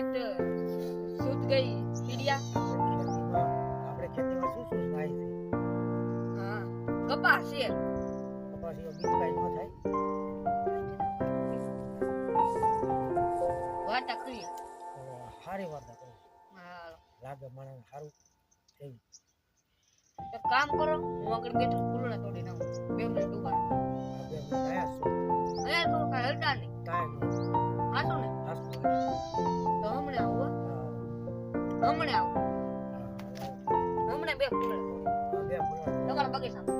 At સુધ uh, ગઈ media. આપણે ખેતીમાં શું શું થાય છે? હા કપાસ છે. કપાસ એ બીજું કાઈ ન થાય? વાર્તા કરી હારી વાર્તા કરી હા લાગે મને સારું થઈ એવું કામ કરો હું આગળ બેઠું કુલડા તોડી નાખું. બે મિનિટ ઊભા અરે તો કઈ હલતા નહીં હાસું ને તો હમણે આવો. હમણે આવો હમણે બે ફૂલ. તમારા બગીચામાં.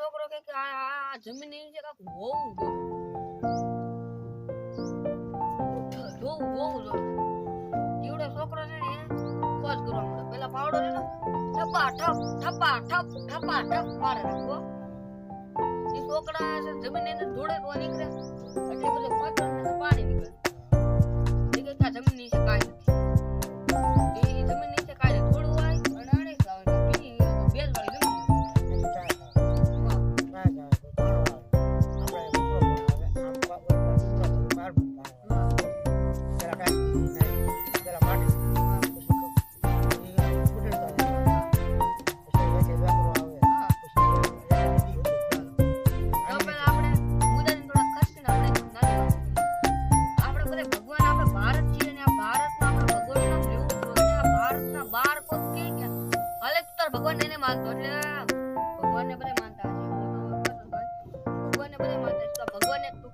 છોકરો જમીન નીચે કાક છોકરો છે ને ખોજ કરવા પેલા પાવડો છે ઠપા ઠપ ઠપા ઠપ ઠપા ઠપ મારે રાખવો જમીનની અંદર ધૂળ નીકળે. એટલે બધું પાછળ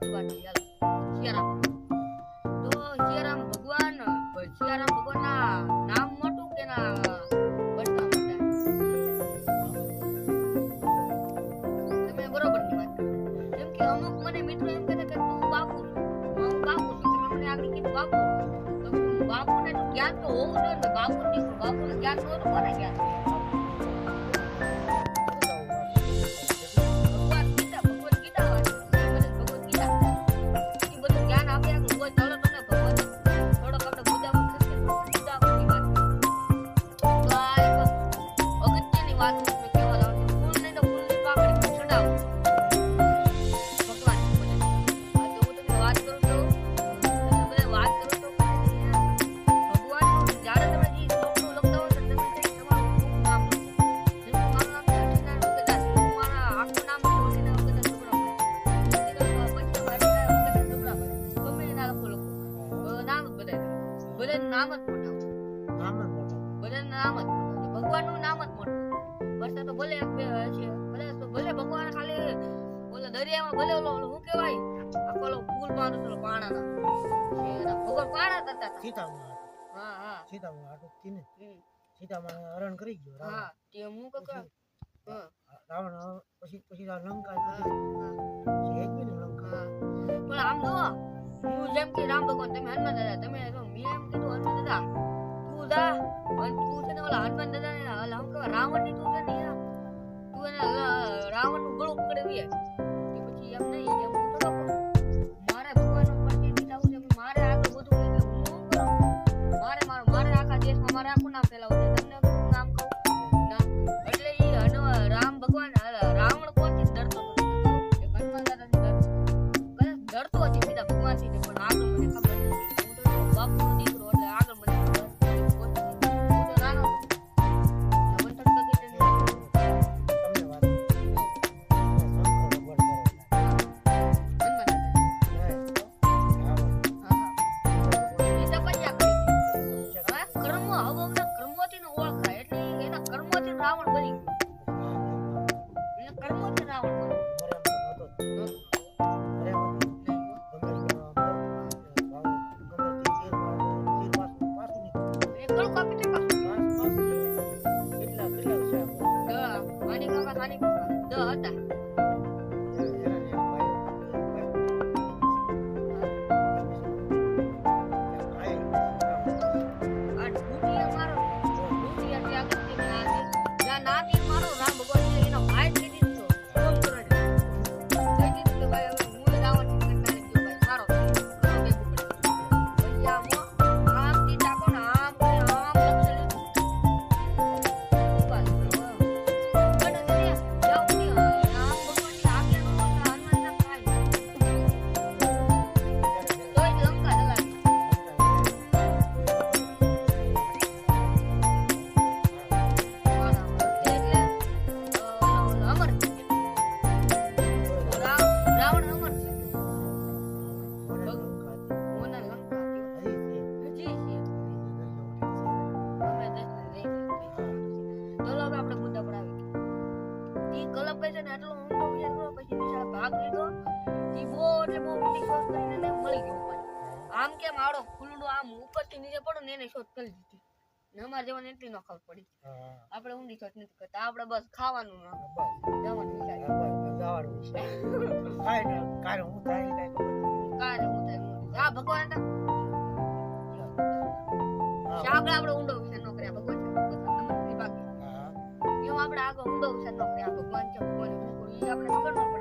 આપવાની શિયારામ તો શિયારામ ભગવાન શિયારામ ભગવાનના નામ મોટું કે ના બટના મોટા તમે બરોબરની વાત કેમ કે અમુક મને મિત્રો એમ કહેતા કે તું બાપુ હું બાપુ છું તમે મને આગળ કીધું બાપુ તો બાપુને જ્ઞાન તો હોવું જોઈએ ને બાપુ બાપુને જ્ઞાન તો કોને જ્ઞાન સીતામાં હા હા. સીતામાં હતું કીને સીતામાં હરણ કરી ગયો હા તે મુ કકા રાવણ પછી આમ જો જેમ કે રામ ભગવાન તમે હનુમાન દાદા તમે એમ કીધું હનુમાન ઓલા હનુમાન દાદા ને રાવણ તું તું રાવણનું ગળું પકડે 现在我们。આપણને એટલી ન પડી. આપણે ઊંડી ખોટ નથી કરતા. આપણે બસ ખાવાનું જવાનું જવાનું ખાય ભગવાન ઊંડો વિચાર ન કર્યા ભગવાન એવું આપણે આગળ ઊંડો વિચાર ન કર્યા ભગવાન ભગવાન આપણે ખબર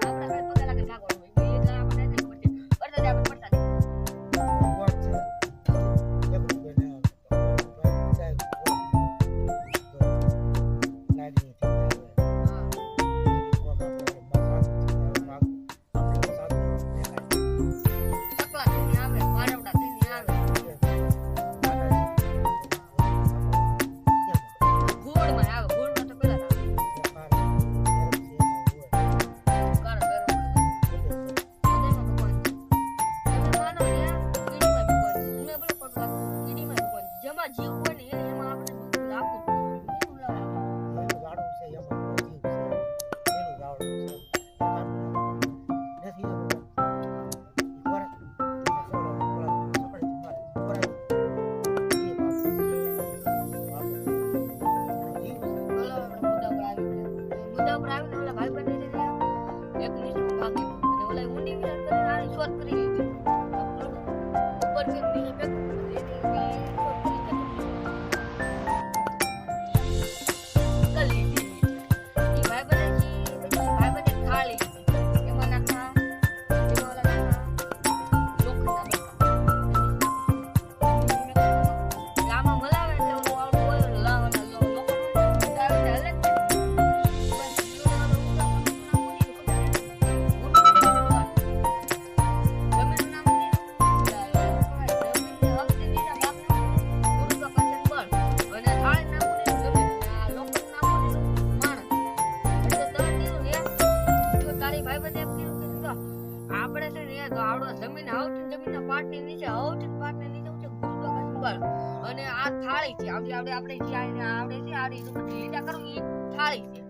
આવડે, આપણે જે આને આવડે છે આ તો બધી લીટા કરું એ થાળી છે.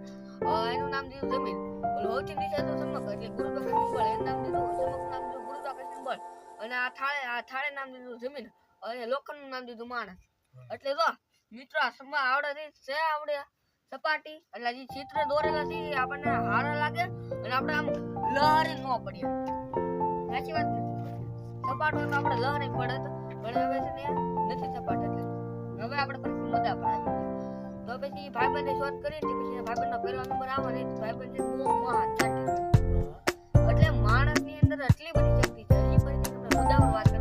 એનું નામ દીધું જમીન. લોચી નીચે તો ચમક એટલે ગુરુત્વાકર્ષણ બળ. એનું નામ દીધું ચમક નામ દીધું ગુરુત્વાકર્ષણ બળ. અને આ થાળે આ થાળે નામ દીધું જમીન. અને લોખંડનું નામ દીધું માણસ. એટલે જો, મિત્રો, આ સમા, આવડે છે આવડે. સપાટી, એટલે જે ચિત્ર દોરેલા છે આપણને હારા લાગે. અને આપણે આમ લહેરી ન પડીએ. સાચી વાત સપાટ હોય તો આપણે લહેરી પડે તો પણ હવે છે ને, નથી સપાટ હવે આપણે પછી મુદ્દા પર આવી તો પછી ભાઈબંધે શોધ કરી ને પછી ભાઈબંધનો પહેલો નંબર આવે ને ભાઈબંધ બહુ મહાન એટલે માણસની અંદર એટલી બધી શક્તિ છે એ ફરીથી તમને મુદ્દા પર વાત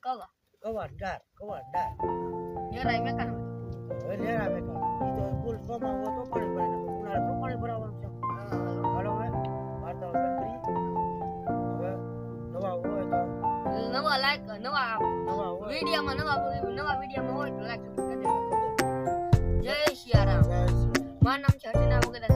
કવા? મેકાન નવા લાઈક નવા વિડીયોમાં નવા નવા વિડીયોમાં હોય તો લાઈક સબસ્ક્રાઇબ જય સિયારામ મારું નામ છે હર્ષના વગેરે